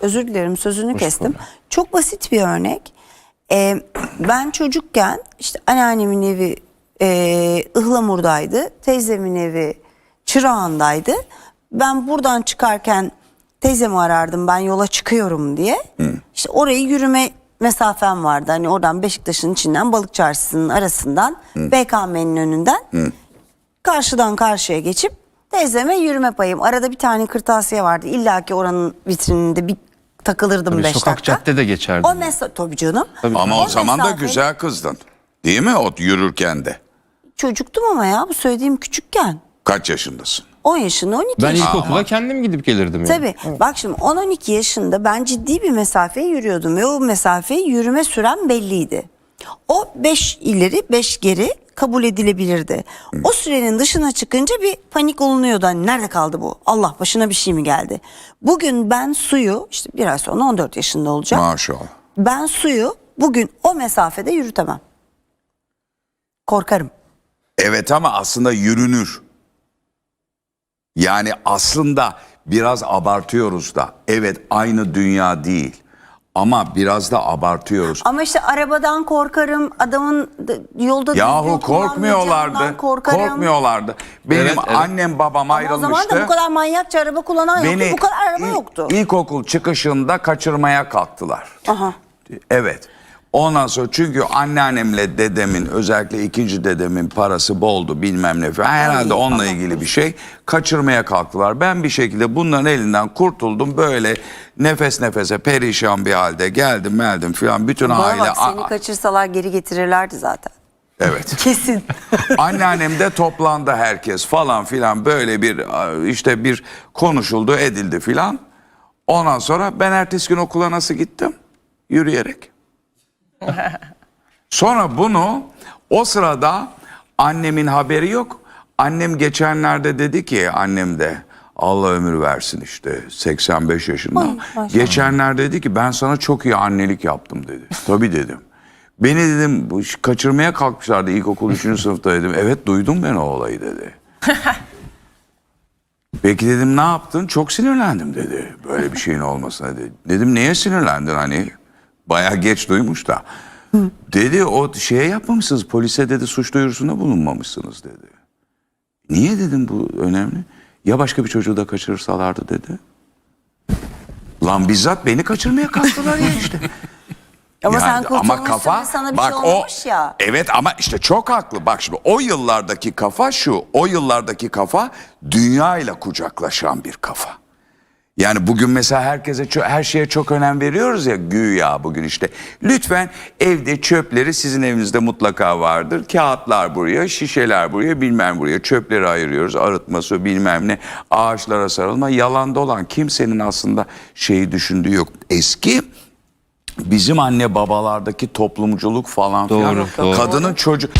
özür dilerim sözünü kestim. Çok basit bir örnek. Ee, ben çocukken işte anneannemin evi e, Ihlamur'daydı. Teyzemin evi Çırağan'daydı. Ben buradan çıkarken teyzemi arardım ben yola çıkıyorum diye. İşte orayı yürüme mesafem vardı. Hani oradan Beşiktaş'ın içinden Balık Çarşısı'nın arasından BKM'nin önünden karşıdan karşıya geçip teyzeme yürüme payım. Arada bir tane kırtasiye vardı. İlla ki oranın vitrininde bir takılırdım Tabii 5 sokak dakika. cadde de geçerdi. O mesela tabii canım. Ama o, zaman da mesafe- güzel kızdın. Değil mi o yürürken de? Çocuktum ama ya bu söylediğim küçükken. Kaç yaşındasın? 10 yaşında 12 Ben yaşında. ilkokula kendim gidip gelirdim. yani. Tabii bak şimdi 10-12 yaşında ben ciddi bir mesafeyi yürüyordum ve o mesafeyi yürüme sürem belliydi. O 5 ileri 5 geri kabul edilebilirdi. O sürenin dışına çıkınca bir panik olunuyordu. Hani nerede kaldı bu? Allah başına bir şey mi geldi? Bugün ben suyu işte bir ay sonra 14 yaşında olacağım. Maşallah. Ben suyu bugün o mesafede yürütemem. Korkarım. Evet ama aslında yürünür. Yani aslında biraz abartıyoruz da. Evet aynı dünya değil. Ama biraz da abartıyoruz. Ama işte arabadan korkarım, adamın da- yolda Yahu düzgün korkmuyorlardı. korkarım. Korkmuyorlardı. Benim Evet, evet. annem babam Ama o zaman da bu kadar manyakça araba kullanan yoktu, bu kadar araba il- yoktu. ilkokul çıkışında kaçırmaya kalktılar. Aha. Evet. Ondan sonra çünkü anneannemle dedemin özellikle ikinci dedemin parası boldu bilmem ne falan. Herhalde onunla ilgili bir şey. Kaçırmaya kalktılar. Ben bir şekilde bunların elinden kurtuldum. Böyle nefes nefese perişan bir halde geldim geldim falan. Bütün Bana aile... bak seni kaçırsalar geri getirirlerdi zaten. evet. Kesin. Anneannem de toplandı herkes falan filan böyle bir işte bir konuşuldu edildi filan. Ondan sonra ben ertesi gün okula nasıl gittim? Yürüyerek. Sonra bunu o sırada annemin haberi yok. Annem geçenlerde dedi ki annem de Allah ömür versin işte 85 yaşında. Ay, maşallah. Geçenlerde dedi ki ben sana çok iyi annelik yaptım dedi. Tabii dedim. Beni dedim bu iş- kaçırmaya kalkmışlardı ilkokul 3. sınıfta dedim. Evet duydum ben o olayı dedi. Peki dedim ne yaptın? Çok sinirlendim dedi. Böyle bir şeyin olmasına dedi. Dedim neye sinirlendin hani? Bayağı geç duymuş da. Dedi o şeye yapmamışsınız. Polise dedi suç duyurusunda bulunmamışsınız dedi. Niye dedim bu önemli? Ya başka bir çocuğu da kaçırırsalardı dedi. Lan bizzat beni kaçırmaya kalktılar ya işte. Ama Yani sen kurtulmuşsun ve sana bir şey olmamış ya. Evet ama işte çok haklı. Bak şimdi o yıllardaki kafa şu. O yıllardaki kafa dünya ile kucaklaşan bir kafa. Yani bugün mesela herkese her şeye çok önem veriyoruz ya güya bugün işte. Lütfen evde çöpleri sizin evinizde mutlaka vardır. Kağıtlar buraya, şişeler buraya, bilmem buraya. Çöpleri ayırıyoruz. Arıtması bilmem ne. Ağaçlara sarılma. Yalan dolan kimsenin aslında şeyi düşündüğü yok. Eski bizim anne babalardaki toplumculuk falan Doğru, filan. doğru. Kadının çocuk